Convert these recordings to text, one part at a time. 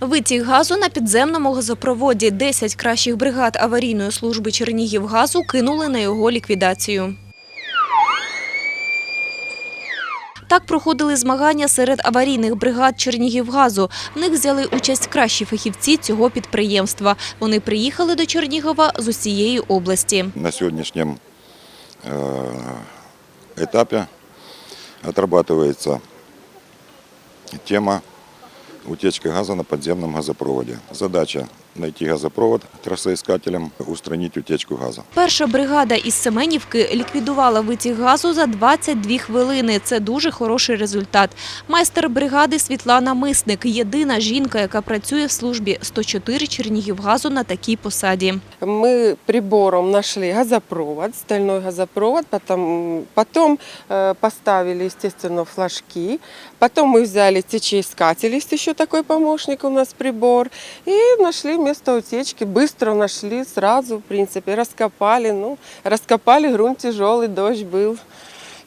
Витік газу на підземному газопроводі. 10 кращих бригад аварійної служби Чернігівгазу кинули на його ліквідацію. Так проходили змагання серед аварійних бригад Чернігівгазу. В них взяли участь кращі фахівці цього підприємства. Вони приїхали до Чернігова з усієї області. на сегодняшнем э, этапе отрабатывается тема утечки газа на подземном газопроводе. Задача найти газопровод трассоискателям, устранить утечку газа. Перша бригада із Семенівки ліквідувала витік газу за 22 хвилини. Це дуже хороший результат. Майстер бригади Світлана Мисник – єдина жінка, яка працює в службі 104 Чернігівгазу на такій посаді. Мы прибором нашли газопровод, стальной газопровод, потом, потом э, поставили, естественно, флажки, потом мы взяли течеискатель, есть еще такой помощник у нас прибор, и нашли место утечки, быстро нашли, сразу, в принципе, раскопали, ну, раскопали, грунт тяжелый, дождь был,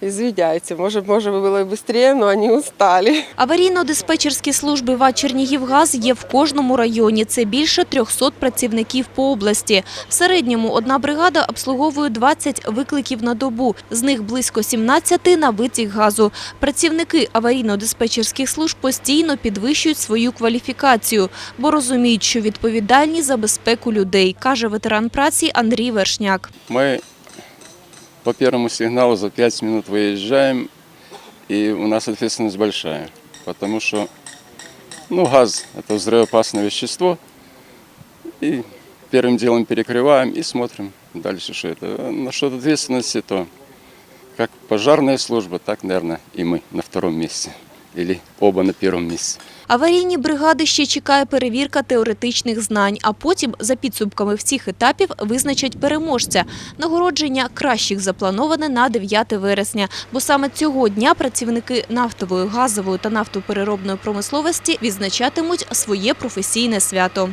извиняйте, может, может было и быстрее, но они устали. Аварійно-диспетчерські служби ВАТ Чернігівгаз є в кожному районі. Це більше 300 працівників по області. В середньому одна бригада обслуговує 20 викликів на добу. З них близько 17 на витік газу. Працівники аварійно-диспетчерських служб постійно підвищують свою кваліфікацію, бо розуміють, що відповідальні за безпеку людей, каже ветеран праці Андрій Вершняк. Мы по первому сигналу за 5 минут выезжаем, и у нас ответственность большая, потому что ну, газ – это взрывоопасное вещество, и первым делом перекрываем и смотрим дальше, что это. А Насчет ответственности, то как пожарная служба, так, наверное, и мы на втором месте, или оба на первом месте. Аварійні бригади ще чекає перевірка теоретичних знань, а потім, за підсумками всіх етапів, визначать переможця. Нагородження кращих заплановане на 9 вересня, бо саме цього дня працівники нафтової, газової та нафтопереробної промисловості відзначатимуть своє професійне свято.